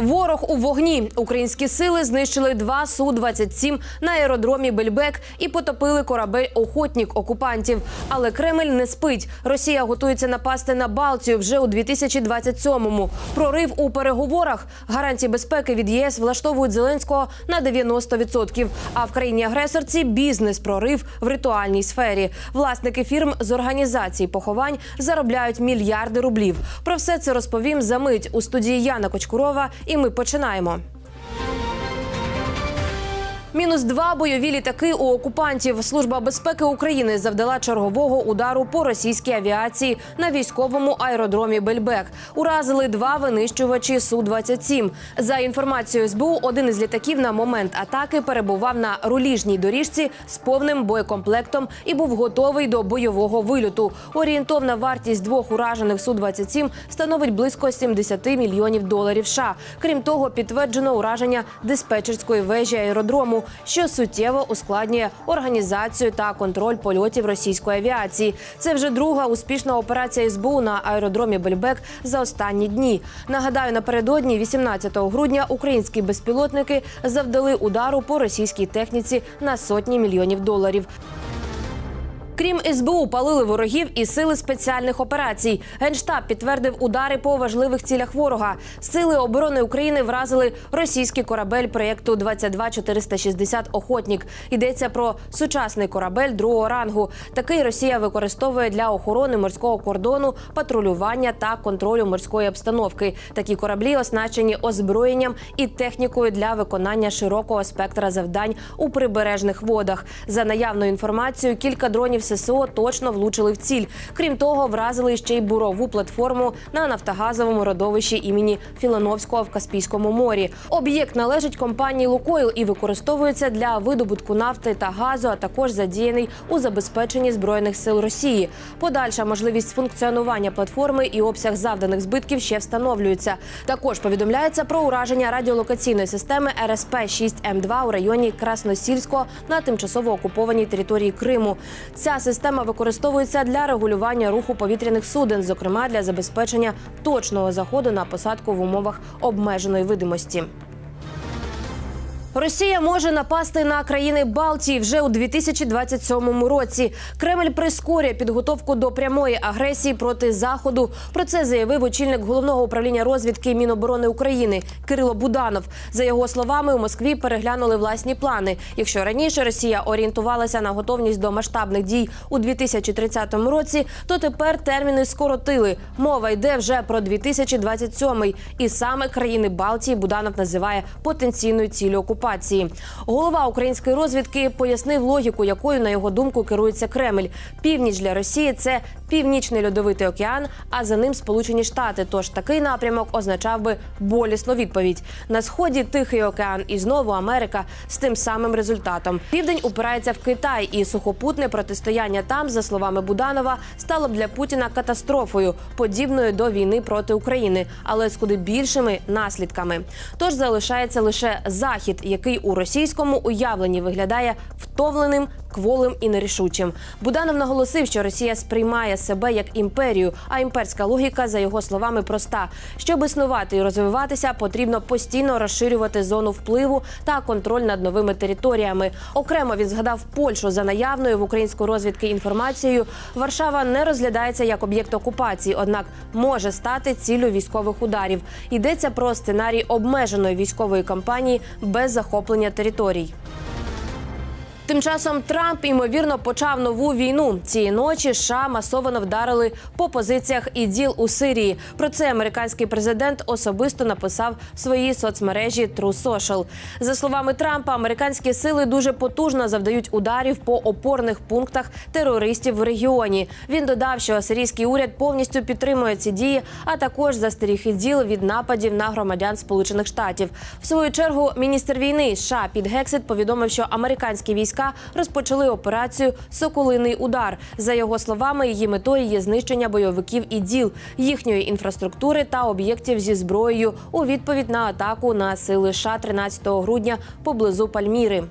Ворог у вогні. Українські сили знищили два су 27 на аеродромі Бельбек і потопили корабель охотник окупантів. Але Кремль не спить. Росія готується напасти на Балтію вже у 2027-му. Прорив у переговорах. Гарантії безпеки від ЄС влаштовують Зеленського на 90%. А в країні агресорці бізнес прорив в ритуальній сфері. Власники фірм з організації поховань заробляють мільярди рублів. Про все це розповім за мить у студії Яна Кочкурова. І ми починаємо. Мінус два бойові літаки у окупантів. Служба безпеки України завдала чергового удару по російській авіації на військовому аеродромі Бельбек. Уразили два винищувачі су 27 За інформацією СБУ, один із літаків на момент атаки перебував на руліжній доріжці з повним боєкомплектом і був готовий до бойового вильоту. Орієнтовна вартість двох уражених су 27 становить близько 70 мільйонів доларів. США. Крім того, підтверджено ураження диспетчерської вежі аеродрому, що суттєво ускладнює організацію та контроль польотів російської авіації. Це вже друга успішна операція СБУ на аеродромі Бельбек за останні дні. Нагадаю, напередодні, 18 грудня, українські безпілотники завдали удару по російській техніці на сотні мільйонів доларів. Крім СБУ, палили ворогів і сили спеціальних операцій. Генштаб підтвердив удари по важливих цілях ворога. Сили оборони України вразили російський корабель проєкту 22460 Охотнік. Йдеться про сучасний корабель другого рангу. Такий Росія використовує для охорони морського кордону, патрулювання та контролю морської обстановки. Такі кораблі оснащені озброєнням і технікою для виконання широкого спектра завдань у прибережних водах. За наявною інформацією, кілька дронів ССО точно влучили в ціль. Крім того, вразили ще й бурову платформу на нафтогазовому родовищі імені Філановського в Каспійському морі. Об'єкт належить компанії Лукойл і використовується для видобутку нафти та газу, а також задіяний у забезпеченні збройних сил Росії. Подальша можливість функціонування платформи і обсяг завданих збитків ще встановлюються. Також повідомляється про ураження радіолокаційної системи РСП 6 М2 у районі Красносільського на тимчасово окупованій території Криму. Ця система використовується для регулювання руху повітряних суден, зокрема для забезпечення точного заходу на посадку в умовах обмеженої видимості. Росія може напасти на країни Балтії вже у 2027 році. Кремль прискорює підготовку до прямої агресії проти заходу. Про це заявив очільник головного управління розвідки Міноборони України Кирило Буданов. За його словами, у Москві переглянули власні плани. Якщо раніше Росія орієнтувалася на готовність до масштабних дій у 2030 році, то тепер терміни скоротили. Мова йде вже про 2027. І саме країни Балтії Буданов називає потенційною ціллю окупації. Голова української розвідки пояснив логіку, якою на його думку керується Кремль. Північ для Росії це північний льодовитий океан, а за ним Сполучені Штати. Тож такий напрямок означав би болісну відповідь. На сході Тихий океан і знову Америка з тим самим результатом. Південь упирається в Китай, і сухопутне протистояння там, за словами Буданова, стало б для Путіна катастрофою, подібною до війни проти України, але з куди більшими наслідками. Тож залишається лише захід, який у російському уявленні виглядає втовленим, кволим і нерішучим. Буданов наголосив, що Росія сприймає себе як імперію, а імперська логіка, за його словами, проста: щоб існувати і розвиватися, потрібно постійно розширювати зону впливу та контроль над новими територіями. Окремо він згадав Польщу за наявною в української розвідки інформацією. Варшава не розглядається як об'єкт окупації, однак може стати ціллю військових ударів. Йдеться про сценарій обмеженої військової кампанії без захоплення територій. Тим часом Трамп ймовірно почав нову війну. Цієї ночі США масово вдарили по позиціях іділ у Сирії. Про це американський президент особисто написав в своїй соцмережі True Social. За словами Трампа, американські сили дуже потужно завдають ударів по опорних пунктах терористів в регіоні. Він додав, що сирійський уряд повністю підтримує ці дії, а також застеріг іділ від нападів на громадян Сполучених Штатів. В свою чергу міністр війни США Піт Гексет повідомив, що американські війська розпочали операцію Соколиний удар. За його словами, її метою є знищення бойовиків і діл їхньої інфраструктури та об'єктів зі зброєю у відповідь на атаку на сили США 13 грудня поблизу Пальміри.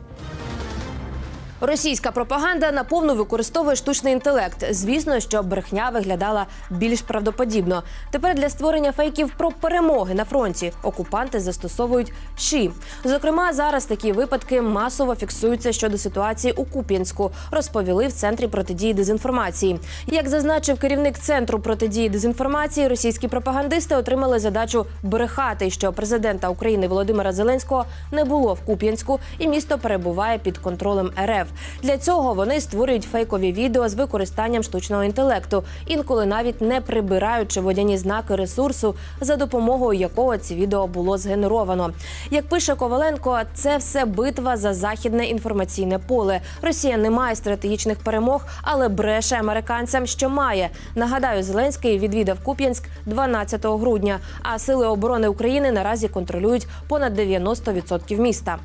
Російська пропаганда наповну використовує штучний інтелект. Звісно, що брехня виглядала більш правдоподібно. Тепер для створення фейків про перемоги на фронті окупанти застосовують ШІ. Зокрема, зараз такі випадки масово фіксуються щодо ситуації у Куп'янську. Розповіли в центрі протидії дезінформації. Як зазначив керівник центру протидії дезінформації, російські пропагандисти отримали задачу брехати, що президента України Володимира Зеленського не було в Куп'янську, і місто перебуває під контролем РФ. Для цього вони створюють фейкові відео з використанням штучного інтелекту, інколи навіть не прибираючи водяні знаки ресурсу, за допомогою якого ці відео було згенеровано. Як пише Коваленко, це все битва за західне інформаційне поле. Росія не має стратегічних перемог, але бреше американцям, що має. Нагадаю, Зеленський відвідав Куп'янськ 12 грудня. А сили оборони України наразі контролюють понад 90% міста.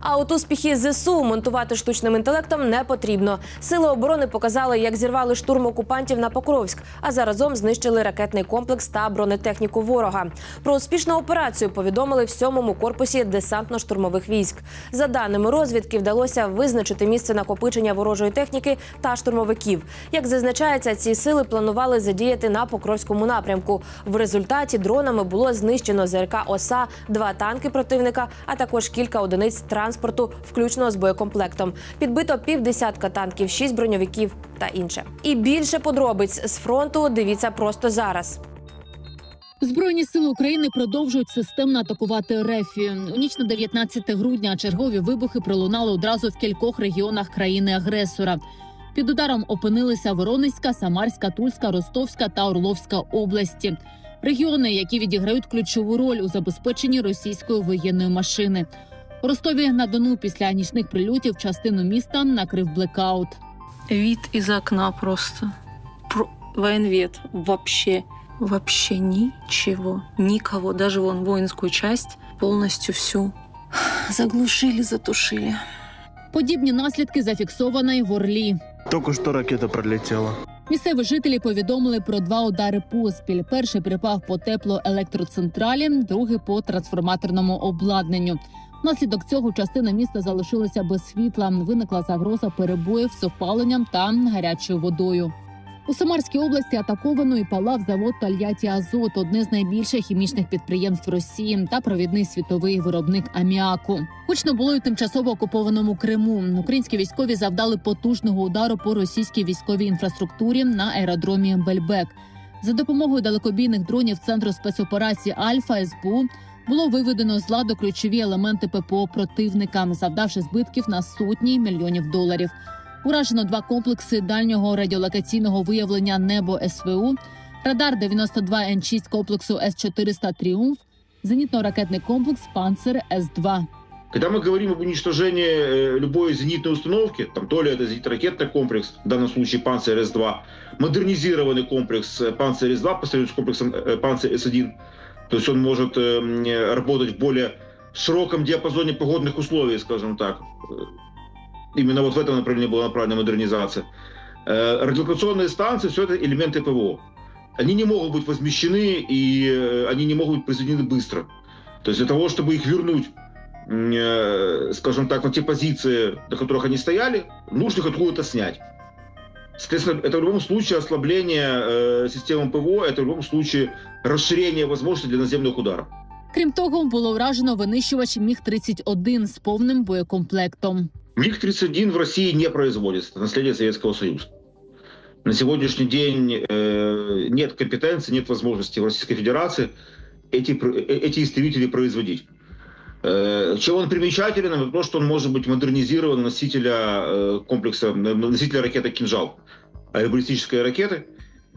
А от успіхи ЗСУ монтувати штучним інтелектом не потрібно. Сили оборони показали, як зірвали штурм окупантів на Покровськ, а заразом знищили ракетний комплекс та бронетехніку ворога. Про успішну операцію повідомили в сьомому корпусі десантно-штурмових військ. За даними розвідки, вдалося визначити місце накопичення ворожої техніки та штурмовиків. Як зазначається, ці сили планували задіяти на Покровському напрямку. В результаті дронами було знищено ЗРК ОСА, два танки противника, а також кілька одиниць транспорту, включно з боєкомплектом. Підбито півдесятка танків, шість броньовиків та інше. І більше подробиць з фронту дивіться просто зараз. Збройні сили України продовжують системно атакувати Рефію. У ніч на 19 грудня чергові вибухи пролунали одразу в кількох регіонах країни-агресора. Під ударом опинилися Воронезька, Самарська, Тульська, Ростовська та Орловська області. Регіони, які відіграють ключову роль у забезпеченні російської воєнної машини. У Ростові на Дону після нічних прильотів частину міста накрив блекаут. Вид из окна просто. Про... Военвед. Вообще. Вообще ничего. Никого. Даже вон воинскую часть полностью всю заглушили, затушили. Подібні наслідки зафіксовані й в Орлі. Только что ракета пролетела. Місцеві жителі повідомили про два удари поспіль. Перший припав по теплоелектроцентралі, другий по трансформаторному обладнанню. Внаслідок цього частина міста залишилася без світла. Виникла загроза перебоїв з опаленням та гарячою водою. У Самарській області атаковано і палав завод Тольятті Азот, одне з найбільших хімічних підприємств Росії та провідний світовий виробник аміаку. Гучно було й тимчасово окупованому Криму. Українські військові завдали потужного удару по російській військовій інфраструктурі на аеродромі Бельбек. За допомогою далекобійних дронів центру спецоперації Альфа СБУ було виведено з ладу ключові елементи ППО противника, завдавши збитків на сотні мільйонів доларів. Уражено два комплекси дальнього радіолокаційного виявлення небо СВУ, радар 92 Н6 комплексу С-400 Тріумф, зенітно-ракетний комплекс Панцер С-2. Когда мы говорим об уничтожении э, любой зенитной установки, там то ли это зенитно-ракетный комплекс, в данном случае Панцер С-2, модернизированный комплекс э, Панцер С-2 по сравнению с комплексом э, Панцер С-1, то есть он может э, э, работать в более широком диапазоне погодных условий, скажем так. Э, Именно вот в этом направлении была направлена модернизация. Радиолокационные станции, все это элементы ПВО. Они не могут быть возмещены и они не могут быть произведены быстро. То есть для того, чтобы их вернуть скажем так, на те позиции, на которых они стояли, нужно их откуда-то снять. Соответственно, это в любом случае ослабление э, системы ПВО, это в любом случае расширение возможностей для наземных ударов. Крім того, було вражено винищувач Міг 31 з повним боєкомплектом. МиГ-31 в России не производится, это наследие Советского Союза. На сегодняшний день э, нет компетенции, нет возможности в Российской Федерации эти, пр- э, эти истребители производить. Э, Чем он примечателен, это то, что он может быть модернизирован на носителя э, комплекса, на носителя ракеты «Кинжал», аэробаллистической ракеты,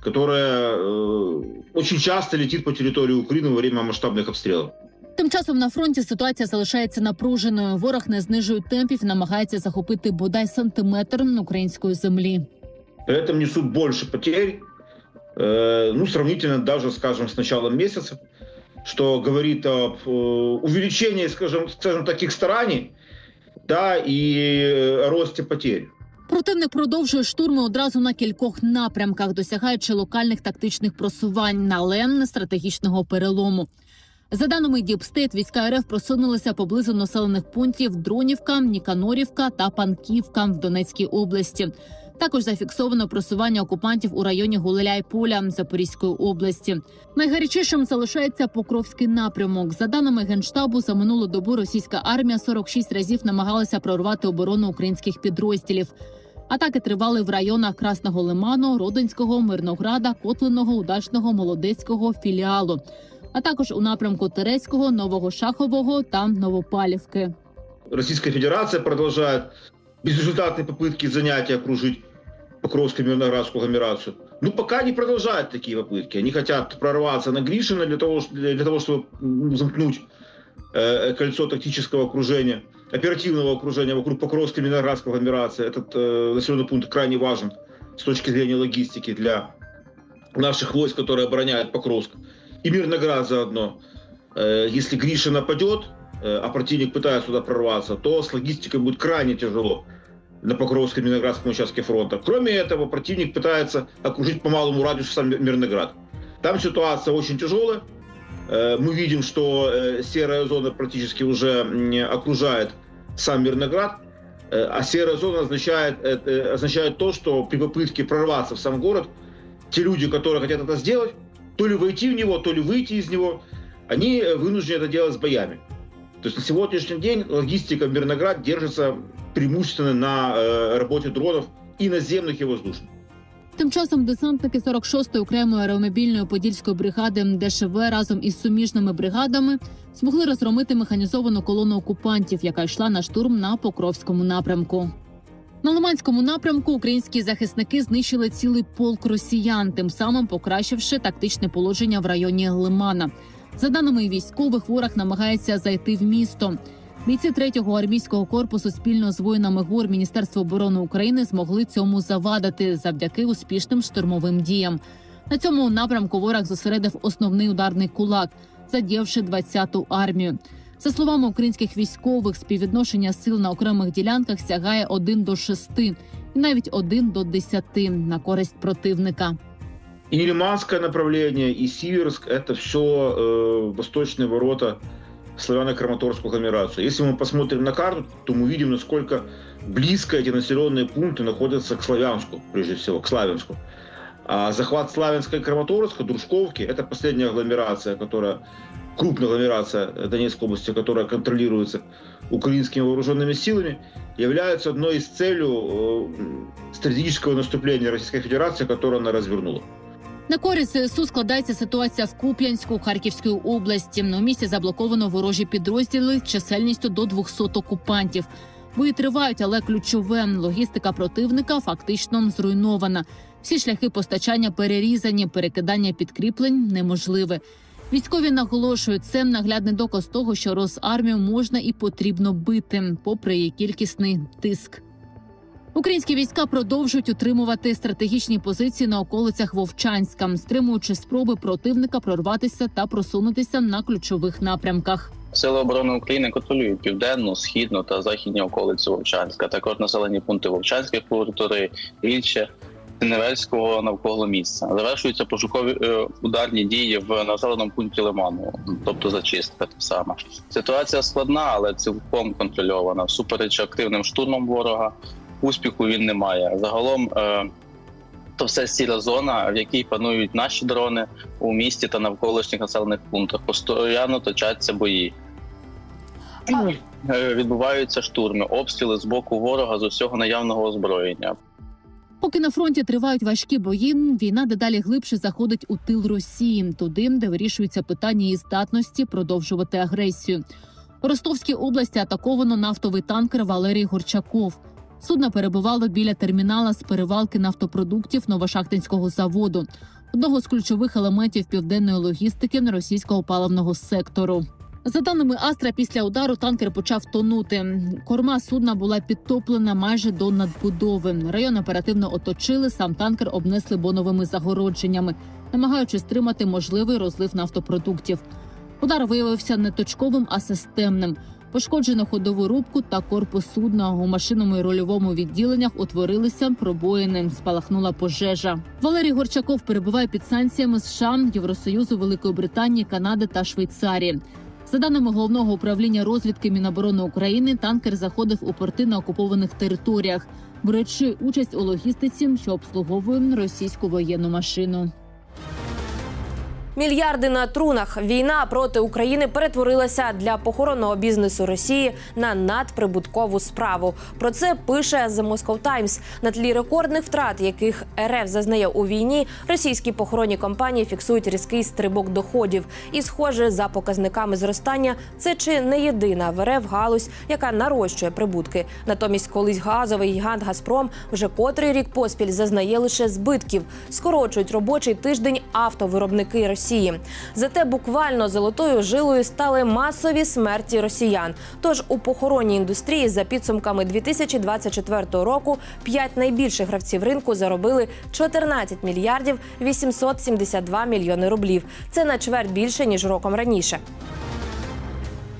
которая э, очень часто летит по территории Украины во время масштабных обстрелов. Тим часом на фронті ситуація залишається напруженою. Ворог не знижує темпів, намагається захопити бодай сантиметр української землі. При этом несут больше потерь, э, ну, сравнительно даже, скажем, с началом месяца, что говорит об э, увеличении, скажем, скажем, таких стараний, да, и росте потерь. Противник продовжує штурми одразу на кількох напрямках, досягаючи локальних тактичних просувань, але не стратегічного перелому. За даними Діпстейт, війська РФ просунулися поблизу населених пунктів Дронівка, Ніканорівка та Панківка в Донецькій області. Також зафіксовано просування окупантів у районі Гуляйполя Запорізької області. Найгарячішим залишається Покровський напрямок. За даними генштабу, за минулу добу російська армія 46 разів намагалася прорвати оборону українських підрозділів. Атаки тривали в районах Красного Лиману, Родинського, Мирнограда, Котлиного, Удачного, Молодецького філіалу, а також у напрямку Терецького, Нового Шахового та Новопалівки. Российская Федерация продолжает безрезультатные попытки занять и окружить Покровскую Мирноградскую агломерацию. Ну, пока не продолжают такие попытки. Они хотят прорваться на Гришина для того, для того чтобы замкнуть э, кольцо тактического окружения, оперативного окружения вокруг Покровской Мирноградской агломерации. Этот э, населенный пункт крайне важен с точки зрения логистики для наших войск, которые обороняют Покровск. И Мирноград заодно. Э, если Гриша нападет, э, а противник пытается туда прорваться, то с логистикой будет крайне тяжело на Покровском Мирноградском участке фронта. Кроме этого, противник пытается окружить по малому радиусу сам Мирноград. Там ситуация очень тяжелая. Э, Мы видим, что э, серая зона практически уже окружает сам Мирноград. Э, А серая зона означает, э, э, означает то, что при попытке прорваться в сам город, те люди, которые хотят это сделать, то ли войти в него, то ли выйти из него, они э, вынуждены это делать с боями. То есть на сегодняшний день логистика в Мирноград держится преимущественно на э, работе дронов и наземных, и воздушных. Тим часом десантники 46-ї окремої аеромобільної подільської бригади ДШВ разом із суміжними бригадами змогли розгромити механізовану колону окупантів, яка йшла на штурм на Покровському напрямку. На Лиманському напрямку українські захисники знищили цілий полк росіян, тим самим покращивши тактичне положення в районі Лимана. За даними військових, ворог намагається зайти в місто. Бійці третього армійського корпусу спільно з воїнами ГУР Міністерства оборони України змогли цьому завадити завдяки успішним штурмовим діям. На цьому напрямку ворог зосередив основний ударний кулак, задівши 20-ту армію. За словами українських військових, співвідношення сил на окремих ділянках сягає 1 до 6 і навіть 1 до 10 на користь противника. И Лиманское направление, и Сиверск – это все э, восточные ворота славяно-краматорскую агломерацию. Если мы посмотрим на карту, то мы видим, насколько близко эти населенные пункты находятся к Славянску, прежде всего, к Славянску. А захват Славянска и Краматорска, Дружковки – это последняя агломерация, которая крупная агломерация Донецкой области, которая контролируется украинскими вооруженными силами, является одной из целей э, стратегического наступления Российской Федерации, которое она развернула. На користь ЗСУ складається ситуація в Куп'янську Харківської області. У місті заблоковано ворожі підрозділи чисельністю до 200 окупантів. Бої тривають, але ключове логістика противника фактично зруйнована. Всі шляхи постачання перерізані, перекидання підкріплень неможливе. Військові наголошують, це наглядний доказ того, що Росармію можна і потрібно бити, попри її кількісний тиск. Українські війська продовжують утримувати стратегічні позиції на околицях Вовчанська, стримуючи спроби противника прорватися та просунутися на ключових напрямках. Сили оборони України контролюють південну, східну та західні околиці Вовчанська, також населені пункти Вовчанської культури, Ільче, Синевельського навколо місця. Завершуються пошукові е, ударні дії в населеному пункті Лиману, тобто зачистка та сама. Ситуація складна, але цілком контрольована. Всупереч активним штурмом ворога, успіху він не має. Загалом. Е, то все сіра зона, в якій панують наші дрони у місті та навколишніх населених пунктах. Постійно точаться бої. Е, Відбуваються штурми, обстріли з боку ворога з усього наявного озброєння. Поки на фронті тривають важкі бої, війна дедалі глибше заходить у тил Росії, туди, де вирішується питання її здатності продовжувати агресію. У Ростовській області атаковано нафтовий танкер Валерій Горчаков. Судно перебувало біля термінала з перевалки нафтопродуктів Новошахтинського заводу, одного з ключових елементів південної логістики російського паливного сектору. За даними Астра, після удару танкер почав тонути. Корма судна була підтоплена майже до надбудови. Район оперативно оточили. Сам танкер обнесли боновими загородженнями, намагаючись стримати можливий розлив нафтопродуктів. Удар виявився не точковим, а системним. Пошкоджено ходову рубку та корпус судна. У машинному і рольовому відділеннях утворилися пробоїни. Спалахнула пожежа. Валерій Горчаков перебуває під санкціями США, Євросоюзу, Великої Британії, Канади та Швейцарії. За даними головного управління розвідки Міноборони України, танкер заходив у порти на окупованих територіях, беручи участь у логістиці, що обслуговує російську воєнну машину. Мільярди на трунах. Війна проти України перетворилася для похоронного бізнесу Росії на надприбуткову справу. Про це пише The Moscow Times. На тлі рекордних втрат, яких РФ зазнає у війні, російські похоронні компанії фіксують різкий стрибок доходів. І, схоже, за показниками зростання, це чи не єдина в РФ галузь, яка нарощує прибутки. Натомість, колись газовий гігант Газпром вже котрий рік поспіль зазнає лише збитків, скорочують робочий тиждень автовиробники Росії. Зате буквально золотою жилою стали масові смерті росіян. Тож у похоронній індустрії за підсумками 2024 року п'ять найбільших гравців ринку заробили 14 мільярдів 872 мільйони рублів. Це на чверть більше ніж роком раніше.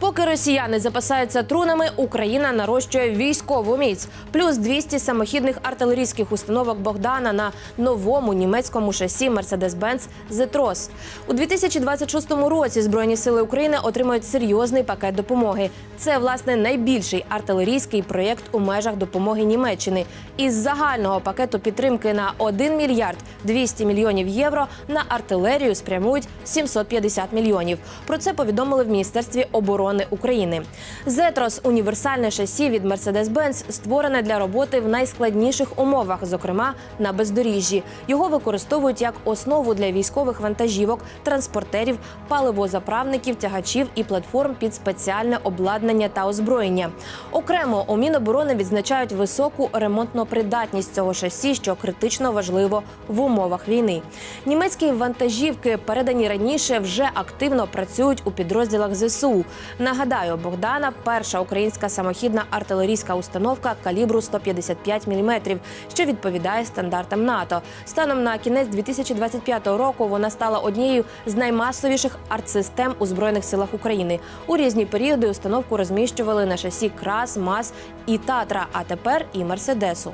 Поки росіяни запасаються трунами, Україна нарощує військову міць. Плюс 200 самохідних артилерійських установок Богдана на новому німецькому шасі Mercedes-Benz Zetros. У 2026 році Збройні сили України отримають серйозний пакет допомоги. Це власне найбільший артилерійський проєкт у межах допомоги Німеччини. Із загального пакету підтримки на 1 мільярд 200 мільйонів євро на артилерію спрямують 750 мільйонів. Про це повідомили в міністерстві оборони України. Зетрос універсальне шасі від Mercedes-Benz створене для роботи в найскладніших умовах, зокрема на бездоріжжі. Його використовують як основу для військових вантажівок, транспортерів, паливозаправників, тягачів і платформ під спеціальне обладнання та озброєння. Окремо у Міноборони відзначають високу ремонтну придатність цього шасі, що критично важливо в умовах війни. Німецькі вантажівки, передані раніше, вже активно працюють у підрозділах ЗСУ. Нагадаю, Богдана перша українська самохідна артилерійська установка калібру 155 мм, що відповідає стандартам НАТО. Станом на кінець 2025 року вона стала однією з наймасовіших артсистем у збройних силах України. У різні періоди установку розміщували на шасі Крас, МАЗ і Татра, а тепер і Мерседесу.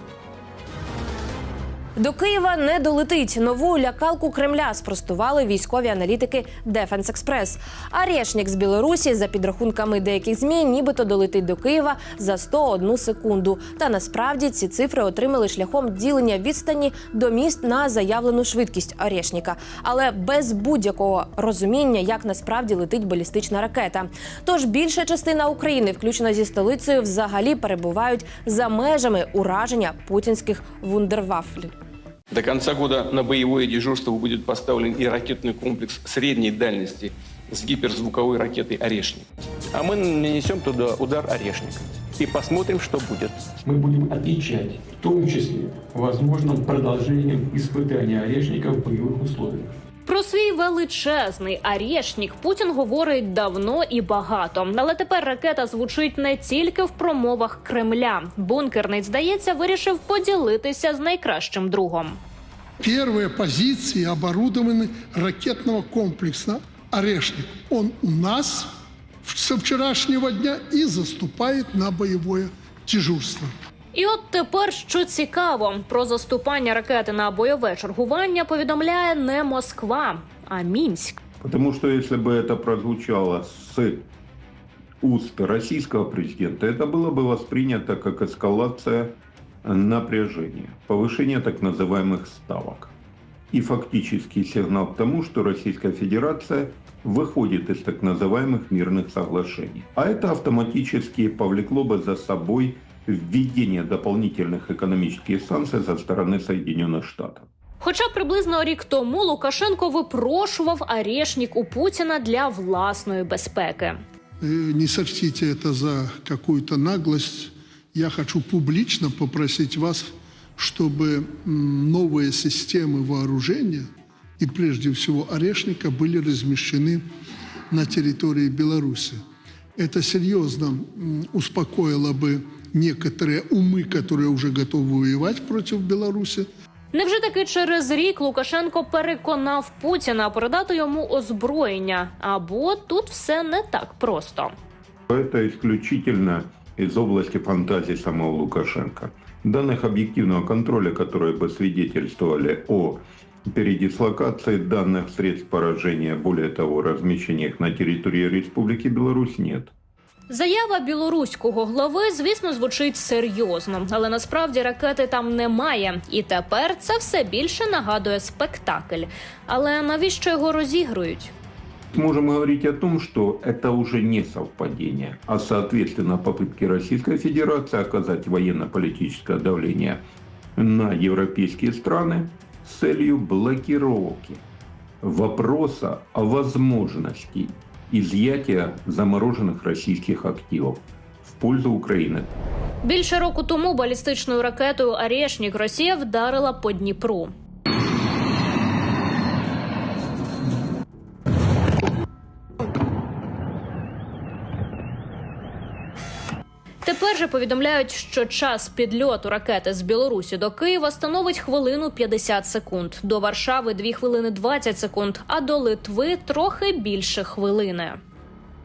До Києва не долетить. Нову лякалку Кремля спростували військові аналітики Дефенс Експрес. А Решнік з Білорусі, за підрахунками деяких змі, нібито долетить до Києва за 101 секунду. Та насправді ці цифри отримали шляхом ділення відстані до міст на заявлену швидкість Орешніка, але без будь-якого розуміння, як насправді летить балістична ракета. Тож більша частина України, включно зі столицею, взагалі перебувають за межами ураження путінських вундервафль. До конца года на боевое дежурство будет поставлен и ракетный комплекс средней дальности с гиперзвуковой ракетой «Орешник». А мы нанесем туда удар орешник. И посмотрим, что будет. мы будем отвечать, в том числе возможным продолжением испытания орешника в боевых условиях. Про свій величезний арешнік Путін говорить давно і багато. Але тепер ракета звучить не тільки в промовах Кремля. Бункерний, здається, вирішив поділитися з найкращим другом. Первые позиции оборудованы ракетного комплекса «Орешник». Он у нас со вчерашнего дня и заступает на боевое дежурство. І от тепер що цікаво, про заступання ракети на бойове чергування повідомляє не Москва, а Мінськ. Потому что если бы это прозвучало с уст российского президента, это было бы воспринято как эскалация напряжения, повышение так называемых ставок. И фактический сигнал к тому, что Российская Федерация выходит из так называемых мирных соглашений. А это автоматически повлекло бы за собой введение дополнительных экономических санкций со стороны Соединенных Штатов. Хоча приблизно рік тому Лукашенко випрошував арешнік у Путіна для власної безпеки. Э, Не сочтите это за какую-то наглость. Я хочу публично попросить вас, чтобы м, новые системы вооружения и прежде всего орешника были размещены на территории Беларуси. Это серьезно м, успокоило бы некоторые умы, которые уже готовы воевать против Беларуси. Невже таки через рік Лукашенко переконав Путіна передати йому озброєння? Або тут все не так просто. Это исключительно из области фантазии самого Лукашенко. Данных объективного контроля, которые бы свидетельствовали о передислокации данных средств поражения, более того, размещения их на территории Республики Беларусь нет. Заява білоруського глави, звісно, звучить серйозно, але насправді ракети там немає. І тепер це все більше нагадує спектакль. Але навіщо його розігрують? Можем говорить о том, что это уже не совпадение, а соответственно попытки Российской Федерации оказать военно-политическое давление на европейские страны с целью блокировки вопроса о возможности изъятия замороженных российских активов в пользу Украины. Більше року тому балістичною ракетою Арєшнік Росія вдарила по Дніпру. Тепер же повідомляють, що час підльоту ракети з Білорусі до Києва становить хвилину 50 секунд, до Варшави 2 хвилини 20 секунд, а до Литви трохи більше хвилини.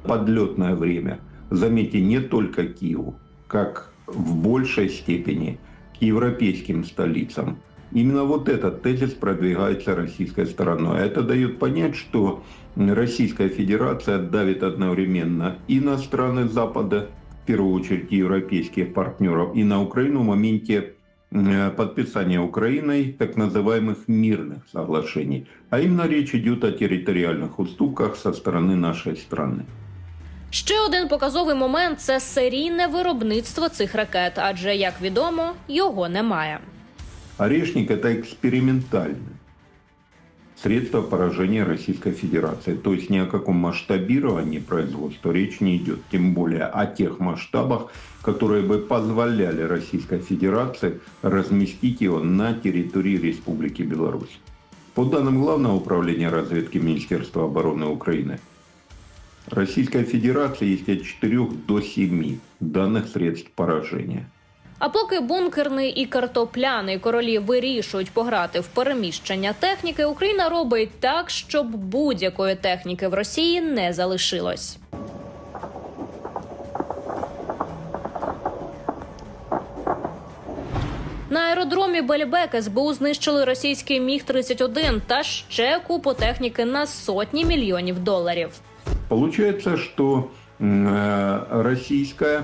Подлетное время, заметьте, не только Киеву, как в большей степени к европейским столицам. Именно вот этот тезис продвигается российской стороной. Это дает понять, что Российская Федерация давит одновременно и на страны Запада, в первую очередь европейских партнеров, и на Украину в моменте э, подписания Украиной так называемых мирных соглашений. А именно речь идет о территориальных уступках со стороны нашей страны. Ще один показовий момент це серійне виробництво цих ракет, адже як відомо, його немає. Орешник – это экспериментальное средство поражения Российской Федерации. То есть ни о каком масштабировании производства речь не идет. Тем более о тех масштабах, которые бы позволяли Российской Федерации разместить его на территории Республики Беларусь. По данным Главного управления разведки Министерства обороны Украины, Российская Федерация есть от 4 до 7 данных средств поражения. А поки бункерний і картопляний королі вирішують пограти в переміщення техніки, Україна робить так, щоб будь-якої техніки в Росії не залишилось. На аеродромі Бельбек СБУ знищили російський міг 31 та ще купу техніки на сотні мільйонів доларів. Получается, что э, российская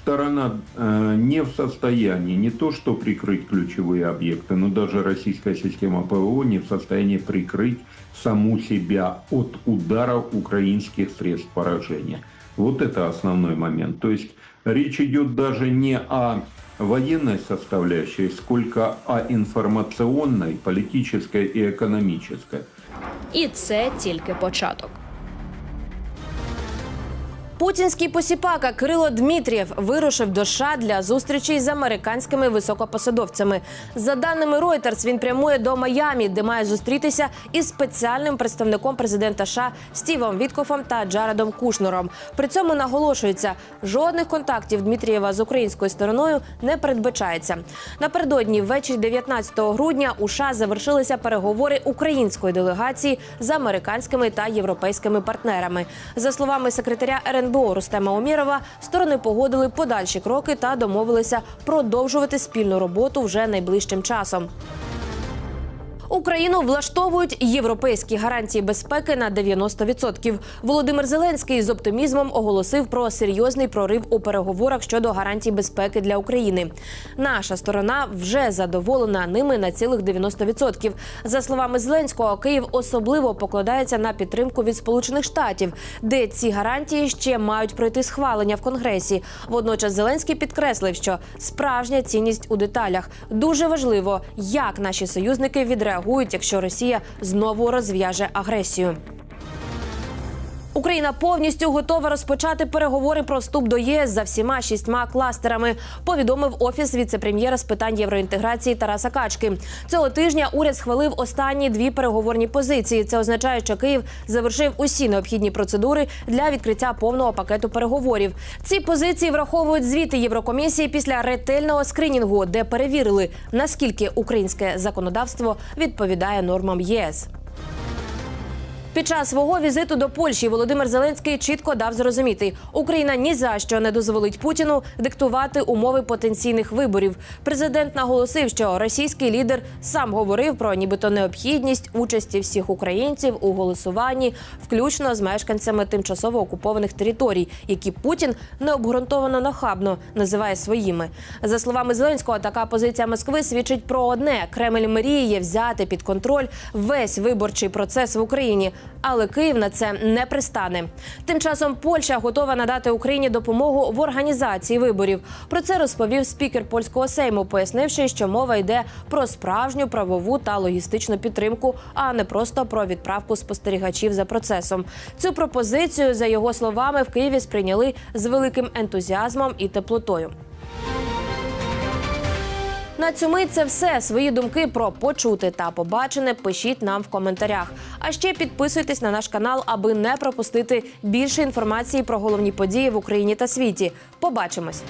сторона э, не в состоянии не то что прикрыть ключевые объекты, но даже российская система ПВО не в состоянии прикрыть саму себя от ударов украинских средств поражения. Вот это основной момент. То есть речь идет даже не о военной составляющей, сколько о информационной, политической и экономической. І це тільки початок. Путінський посіпака Кирило Дмитрієв вирушив до США для зустрічей з американськими високопосадовцями. За даними Reuters, він прямує до Майамі, де має зустрітися із спеціальним представником президента США Стівом Віткофом та Джаредом Кушнером. При цьому наголошується, жодних контактів Дмитрієва з українською стороною не передбачається. Напередодні, ввечері 19 грудня, у США завершилися переговори української делегації з американськими та європейськими партнерами. За словами секретаря РНБО Рустема Омірова сторони погодили подальші кроки та домовилися продовжувати спільну роботу вже найближчим часом. Україну влаштовують європейські гарантії безпеки на 90%. Володимир Зеленський з оптимізмом оголосив про серйозний прорив у переговорах щодо гарантій безпеки для України. Наша сторона вже задоволена ними на цілих 90%. За словами Зеленського, Київ особливо покладається на підтримку від Сполучених Штатів, де ці гарантії ще мають пройти схвалення в Конгресі. Водночас Зеленський підкреслив, що справжня цінність у деталях дуже важливо, як наші союзники відреагують, якщо Росія знову розв'яже агресію. Україна повністю готова розпочати переговори про вступ до ЄС за всіма шістьма кластерами. Повідомив офіс віце-прем'єра з питань євроінтеграції Тараса Качки. Цього тижня уряд схвалив останні дві переговорні позиції. Це означає, що Київ завершив усі необхідні процедури для відкриття повного пакету переговорів. Ці позиції враховують звіти Єврокомісії після ретельного скринінгу, де перевірили наскільки українське законодавство відповідає нормам ЄС. Під час свого візиту до Польщі Володимир Зеленський чітко дав зрозуміти, Україна ні за що не дозволить Путіну диктувати умови потенційних виборів. Президент наголосив, що російський лідер сам говорив про нібито необхідність участі всіх українців у голосуванні, включно з мешканцями тимчасово окупованих територій, які Путін необґрунтовано нахабно називає своїми. За словами Зеленського, така позиція Москви свідчить про одне: Кремль мріє взяти під контроль весь виборчий процес в Україні, але Київ на це не пристане. Тим часом Польща готова надати Україні допомогу в організації виборів. Про це розповів спікер польського сейму, пояснивши, що мова йде про справжню правову та логістичну підтримку, а не просто про відправку спостерігачів за процесом. Цю пропозицію, за його словами, в Києві сприйняли з великим ентузіазмом і теплотою. На цьому це все. Свої думки про почути та побачене пишіть нам в коментарях. А ще підписуйтесь на наш канал, аби не пропустити більше інформації про головні події в Україні та світі. Побачимось!